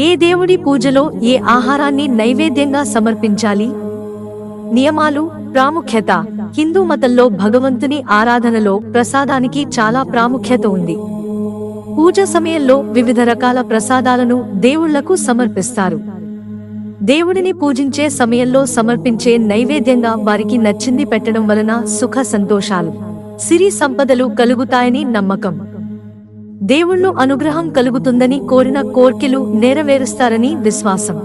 ఏ దేవుడి పూజలో ఏ ఆహారాన్ని నైవేద్యంగా సమర్పించాలి? నియమాలు ప్రాముఖ్యత. హిందూ మతంలో భగవంతుని ఆరాధనలో ప్రసాదానికి చాలా ప్రాముఖ్యత ఉంది. పూజ సమయంలో వివిధ రకాల ప్రసాదాలను దేవుళ్ళకు సమర్పిస్తారు. దేవుడిని పూజించే సమయంలో సమర్పించే నైవేద్యంగా వారికి నచ్చింది పెట్టడం వలన సుఖ సంతోషాలు. సిరి సంపదలు కలుగుతాయని నమ్మకం. దేవుళ్ళు అనుగ్రహం కలుగుతుందని కోరిన కోర్కెలు నెరవేరుస్తారని విశ్వాసం.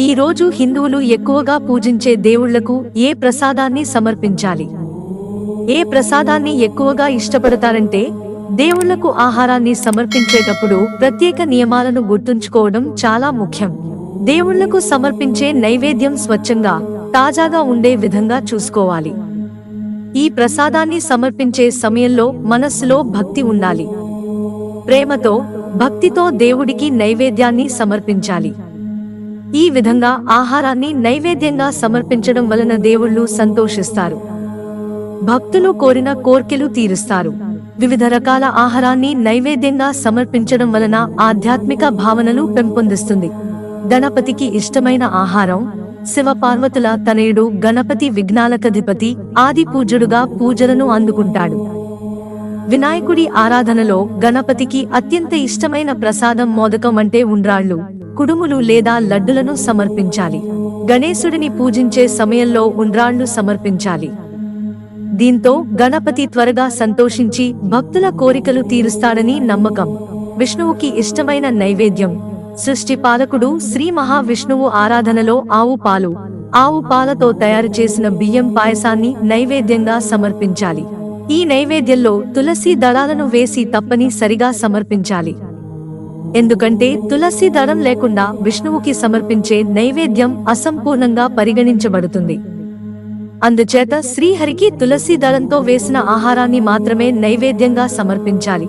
ఈ రోజు హిందువులు ఎక్కువగా పూజించే దేవుళ్ళకు ఏ ప్రసాదాన్ని సమర్పించాలి? ఏ ప్రసాదాన్ని ఎక్కువగా ఇష్టపడతారంటే దేవుళ్ళకు ఆహారాన్ని సమర్పించేటప్పుడు ప్రత్యేక నియమాలను గుర్తుంచుకోవడం చాలా ముఖ్యం. దేవుళ్ళకు సమర్పించే నైవేద్యం స్వచ్ఛంగా తాజాగా ఉండే విధంగా చూసుకోవాలి. ఈ ప్రసాదాన్ని సమర్పించే సమయంలో మనస్సులో భక్తి ఉండాలి. ప్రేమతో భక్తితో దేవుడికి నైవేద్యాన్ని సమర్పించాలి. ఈ విధంగా ఆహారాన్ని నైవేద్యంగా సమర్పించడం వలన దేవుళ్ళు సంతోషిస్తారు. భక్తులు కోరిన కోర్కెలు తీరుస్తారు. వివిధ రకాల ఆహారాన్ని నైవేద్యంగా సమర్పించడం వలన ఆధ్యాత్మిక భావనలు పెంపొందిస్తుంది. గణపతికి ఇష్టమైన ఆహారం శివ పార్వతుల తనయుడు గణపతి విఘ్నాలకధిపతి ఆది పూజుడుగా పూజలను అందుకుంటాడు. వినాయకుడి ఆరాధనలో గణపతికి అత్యంత ఇష్టమైన ప్రసాదం మోదకం అంటే ఉండ్రాళ్ళు కుడుములు లేదా లడ్డులను సమర్పించాలి. గణేశుడిని పూజించే సమయంలో ఉండ్రాళ్ళు సమర్పించాలి. దీంతో గణపతి త్వరగా సంతోషించి భక్తుల కోరికలు తీరుస్తాడని నమ్మకం. విష్ణువుకి ఇష్టమైన నైవేద్యం. సృష్టి పాలకుడు శ్రీ మహావిష్ణువు ఆరాధనలో ఆవు పాలు. ఆవు పాలతో తయారు చేసిన బియ్యం పాయసాన్ని నైవేద్యంగా సమర్పించాలి. ఈ నైవేద్యంలో తులసి దళాలను వేసి తప్పని సరిగా సమర్పించాలి. ఎందుకంటే తులసి దళం లేకుండా విష్ణువుకి సమర్పించే నైవేద్యం అసంపూర్ణంగా పరిగణించబడుతుంది. అందుచేత శ్రీహరికి తులసి దళంతో వేసిన ఆహారాన్ని మాత్రమే నైవేద్యంగా సమర్పించాలి.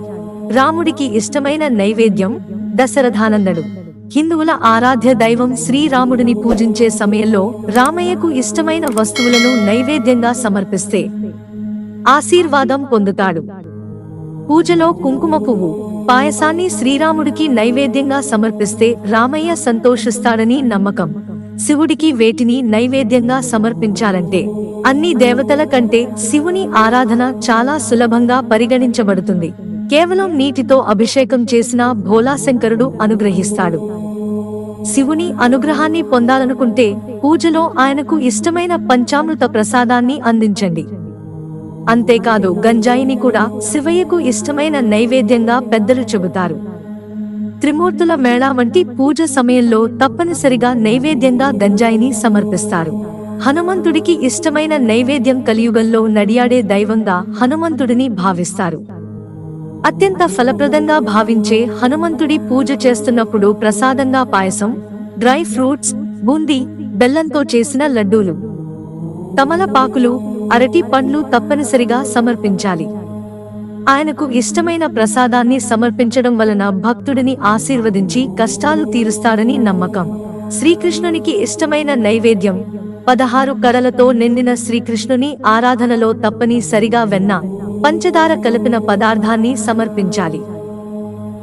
రాముడికి ఇష్టమైన నైవేద్యం దశరథానందడు. హిందువుల ఆరాధ్య దైవం శ్రీరాముడిని పూజించే సమయంలో రామయ్యకు ఇష్టమైన వస్తువులను నైవేద్యంగా సమర్పిస్తే ఆశీర్వాదం పొందుతాడు. పూజలో కుంకుమ పువ్వు పాయసాన్ని శ్రీరాముడికి నైవేద్యంగా సమర్పిస్తే రామయ్య సంతోషిస్తాడని నమ్మకం. శివుడికి వేటిని నైవేద్యంగా సమర్పించాలంటే అన్ని దేవతల కంటే శివుని ఆరాధన చాలా సులభంగా పరిగణించబడుతుంది. కేవలం నీటితో అభిషేకం చేసిన భోలాశంకరుడు అనుగ్రహిస్తాడు. శివుని అనుగ్రహాన్ని పొందాలనుకుంటే పూజలో ఆయనకు ఇష్టమైన పంచామృత ప్రసాదాన్ని అందించండి. అంతేకాదు గంజాయిని కూడా శివయ్యకు ఇష్టమైన నైవేద్యంగా పెద్దలు చెబుతారు. త్రిమూర్తుల మేళా వంటి పూజ సమయంలో తప్పనిసరిగా నైవేద్యంగా గంజాయిని సమర్పిస్తారు. హనుమంతుడికి ఇష్టమైన నైవేద్యం కలియుగంలో నడియాడే దైవంగా హనుమంతుడిని భావిస్తారు. అత్యంత ఫలప్రదంగా భావించే హనుమంతుడి పూజ చేస్తున్నప్పుడు ప్రసాదంగా పాయసం డ్రై ఫ్రూట్స్ బూందీ బెల్లంతో చేసిన లడ్డూలు తమలపాకులు అరటి పండ్లు తప్పనిసరిగా సమర్పించాలి. ఆయనకు ఇష్టమైన ప్రసాదాన్ని సమర్పించడం వలన భక్తుడిని ఆశీర్వదించి కష్టాలు తీరుస్తాడని నమ్మకం. శ్రీకృష్ణునికి ఇష్టమైన నైవేద్యం పదహారు కరలతో నిండిన శ్రీకృష్ణుని ఆరాధనలో తప్పని సరిగా వెన్న పంచదార కలిపిన పదార్థాన్ని సమర్పించాలి.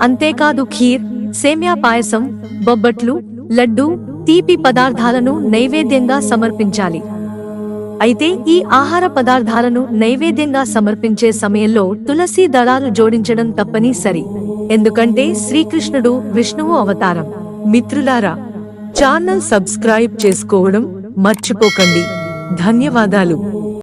అంతేకాదు ఖీర్ సేమ్యా పాయసం బొబ్బట్లు లడ్డు తీపి పదార్థాలను నైవేద్యంగా సమర్పించాలి. అయితే ఈ ఆహార పదార్థాలను నైవేద్యంగా సమర్పించే సమయంలో తులసి దళాలు జోడించడం తప్పనిసరి. ఎందుకంటే శ్రీకృష్ణుడు విష్ణువు అవతారం. మిత్రులారా ఛానల్ సబ్స్క్రైబ్ చేసుకోవడం మర్చిపోకండి. ధన్యవాదాలు.